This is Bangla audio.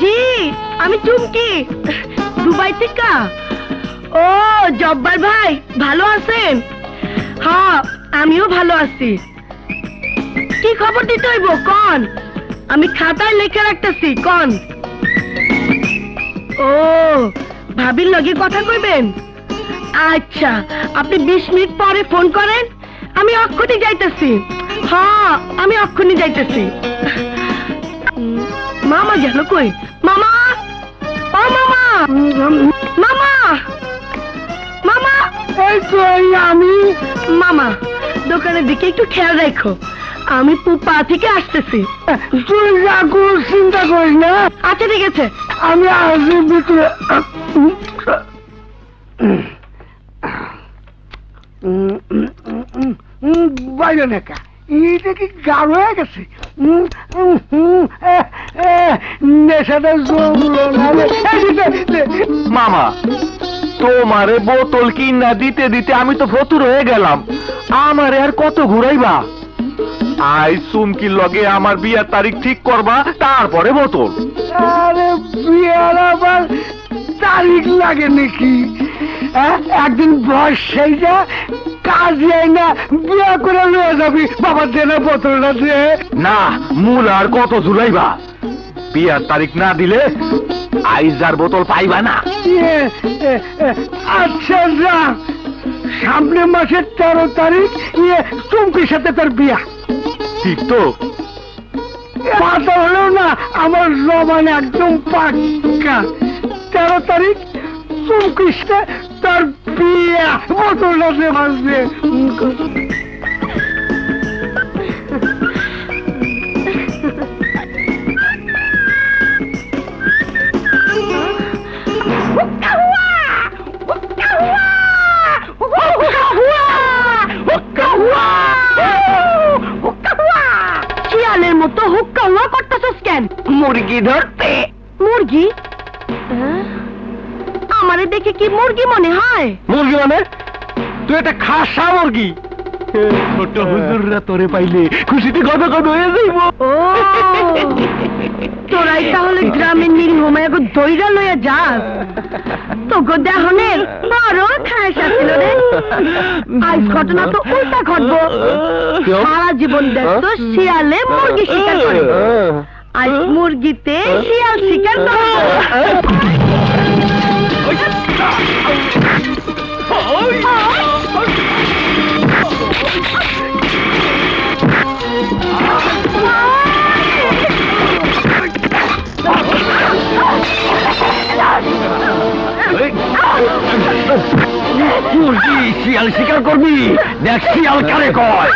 জি, আমি চুমকি। দুবাই থেকে। ও, জব্বার ভাই, ভালো আছেন? হ্যাঁ আমিও ভালো আছি। কি খবর দিতে হইব, কন? আমি খাতায় লেখা রাখতেছি, কন? ও, ভাবির লগে কথা কইবেন? আচ্ছা আপনি বিশ মিনিট পরে ফোন করেন, আমি অক্ষণই যাইতেছি। হ্যাঁ আমি অক্ষণই যাইতেছি। মামা গেল কই? মামা? ও মামা! মামা! মামা! এই কই আমি। মামা দোকানের দিকে একটু খেয়াল রাখো। আমি পুপা থেকে আসতেছি। তুই যা কোনো চিন্তা করিস না? আচ্ছা ঠিক আছে। আমি আসি ভিতরে। বাইরে নাকা। এটা কি গাঢ় হয়ে গেছে? নেশাটা জমলো যে। মামা তোমারে বোতল কিনা দিতে দিতে আমি তো ফতুর হয়ে গেলাম। আমারে আর কত ঘুরাইবা? আই চুমকির লগে আমার বিয়ার তারিখ ঠিক করবা তারপরে বোতল। আরে বিয়ার আবার তারিখ লাগে নাকি? একদিন বয়স সেই সেইটা কাজে না বিয়া করে লয়ে যাবি। বাবা দেনা বোতলটা দে। না মূল আর কত ঝুলাইবা? বিয়ার তারিখ না দিলে আইজার বোতল পাইবা না। এ, এ, এ, আচ্ছা যা। সামনে মাসের তেরো তারিখ ইয়ে চুমকির সাথে তোর বিয়া। ঠিক তো। পাতা হলেও না আমার জমান একদম পাক্কা। তেরো তারিখ চুমকির সাথে তোর বিয়া বোতলটা দে শিয়ালের মতো হুক্কা হুয়া করতেছস কেন মুরগি ধরতে মুরগি হ্যাঁ? দেখে কি মুরগি মনে হয়? মুরগি মানে? তুই একটা খাসা মুরগি। ছোট হুজুররা তোরে পাইলে খুশিতে গদ গদ হয়ে যাইব। তোরাই তাহলে গ্রামের নিরীহ মায়াগো দইরা লইয়া যাস। তোকে দেহনের বড় খায় ছিল রে। আজ ঘটনা তো উল্টা ঘটবো। সারা জীবন দেখতো শিয়ালে মুরগি শিকার করে। আজ মুরগিতে শিয়াল শিকার করব শিয়াল শিকার করবি। দেখ শিয়াল কারে কয়?